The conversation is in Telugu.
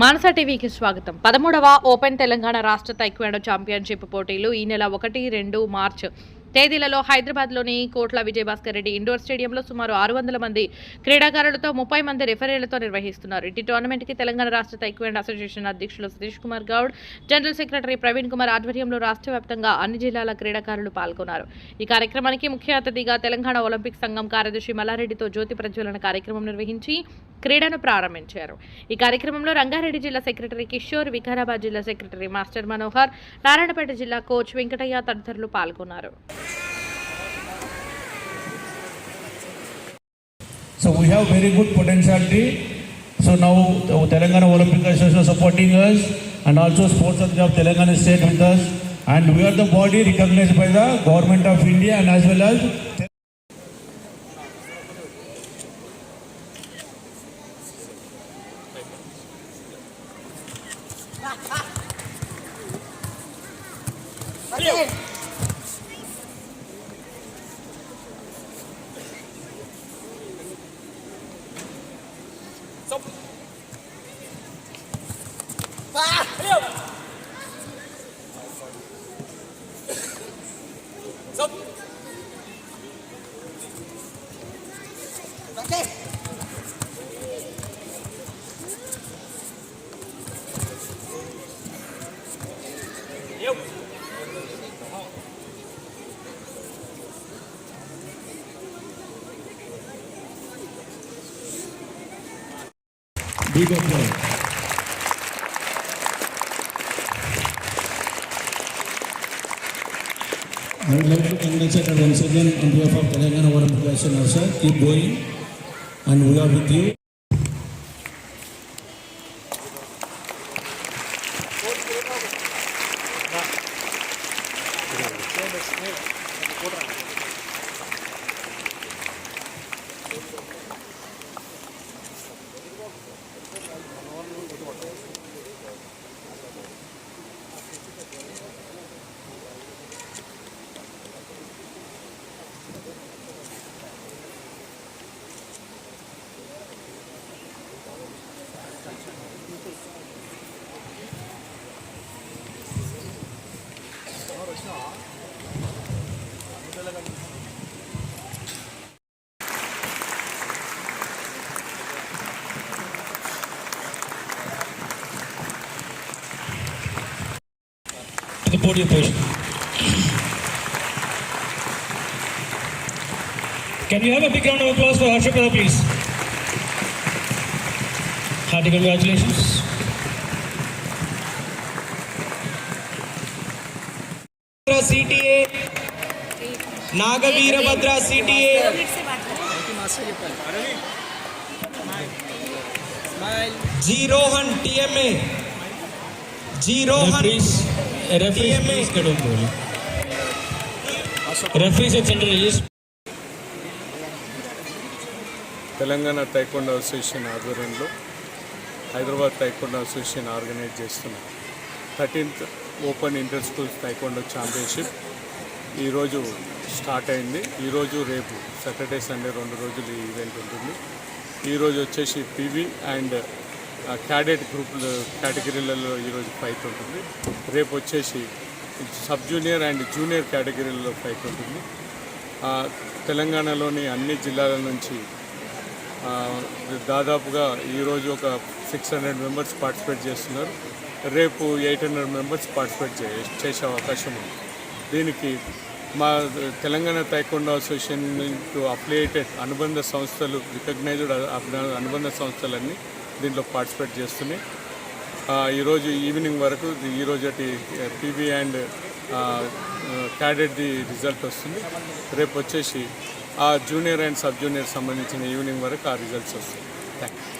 మానస టీవీకి స్వాగతం. పదమూడవ ఓపెన్ తెలంగాణ రాష్ట్ర తైక్వాండో ఛాంపియన్షిప్ పోటీలు ఈ నెల ఒకటి రెండు మార్చ్. తేదీలలో హైదరాబాద్లోని కోట్ల విజయభాస్కర్ రెడ్డి ఇండోర్ స్టేడియంలో సుమారు ఆరు వందల మంది క్రీడాకారులతో ముప్పై మంది రెఫరీలతో నిర్వహిస్తున్నారు. ఇటు టోర్నమెంట్కి తెలంగాణ రాష్ట్ర తైక్వాండో అసోసియేషన్ అధ్యక్షులు సతీష్ కుమార్ గౌడ్ జనరల్ సెక్రటరీ ప్రవీణ్ కుమార్ ఆధ్వర్యంలో రాష్ట్ర వ్యాప్తంగా అన్ని జిల్లాల క్రీడాకారులు పాల్గొన్నారు. ఈ కార్యక్రమానికి ముఖ్య అతిథిగా తెలంగాణ ఒలింపిక్ సంఘం కార్యదర్శి మల్లారెడ్డితో జ్యోతి ప్రజ్వలన కార్యక్రమం నిర్వహించి క్రీడను ప్రారంభించారు ఈ కార్యక్రమంలో రంగారెడ్డి జిల్లా సెక్రటరీ కిషోర్ వికారాబాద్ జిల్లా సెక్రటరీ మాస్టర్ మనోహర్ నారాయణపేట జిల్లా కోచ్ వెంకటయ్య తదితరులు పాల్గొన్నారు So we have very good potentiality. So now the Telangana Olympic Association is supporting us and also Sports Authority of Telangana State with us. And we are the body recognized by the Government of India and as well as Bắn đi. Xong. Phá. Liêu. Xong. Bắn đi. Big applause. I would like to congratulate once again on behalf of Telangana sir. Keep going, and we are with you. the podium, please. Can you have a big round of applause for Harshapada, please? Hearty congratulations. CTA Nagaveerabhadra CTA ji Rohan TMA Is Telangana taekwondo association ఆధ్వర్యంలో హైదరాబాద్ తైకొండ అసోసియేషన్ ఆర్గనైజ్ చేస్తున్న thirteenth open inter schools taekwondo championship ఈరోజు స్టార్ట్ అయింది. ఈరోజు రేపు సాటర్డే సండే రెండు రోజులు ఈ ఈవెంట్ ఉంటుంది. ఈరోజు వచ్చేసి పివి అండ్ క్యాడెట్ గ్రూప్ కేటగిరీలలో ఈరోజు ఫైట్ ఉంటుంది. రేపు వచ్చేసి సబ్ జూనియర్ అండ్ జూనియర్ కేటగిరీలలో ఫైట్ ఉంటుంది. తెలంగాణలోని అన్ని జిల్లాల నుంచి దాదాపుగా ఈరోజు ఒక సిక్స్ హండ్రెడ్ మెంబర్స్ పార్టిసిపేట్ చేస్తున్నారు. రేపు ఎయిట్ హండ్రెడ్ మెంబర్స్ పార్టిసిపేట్ చే చేసే అవకాశం ఉంది. దీనికి మా తెలంగాణ తైకొండ అసోసియేషన్ అఫిలియేటెడ్ అనుబంధ సంస్థలు రికగ్నైజ్డ్ అనుబంధ సంస్థలన్నీ దీంట్లో పార్టిసిపేట్ చేస్తున్నాయి ఈరోజు ఈవినింగ్ వరకు ఈరోజు పీబీ అండ్ క్యాడెట్ది రిజల్ట్ వస్తుంది. రేపు వచ్చేసి ఆ జూనియర్ అండ్ సబ్ జూనియర్ సంబంధించిన ఈవినింగ్ వరకు ఆ రిజల్ట్స్ వస్తాయి. Thank you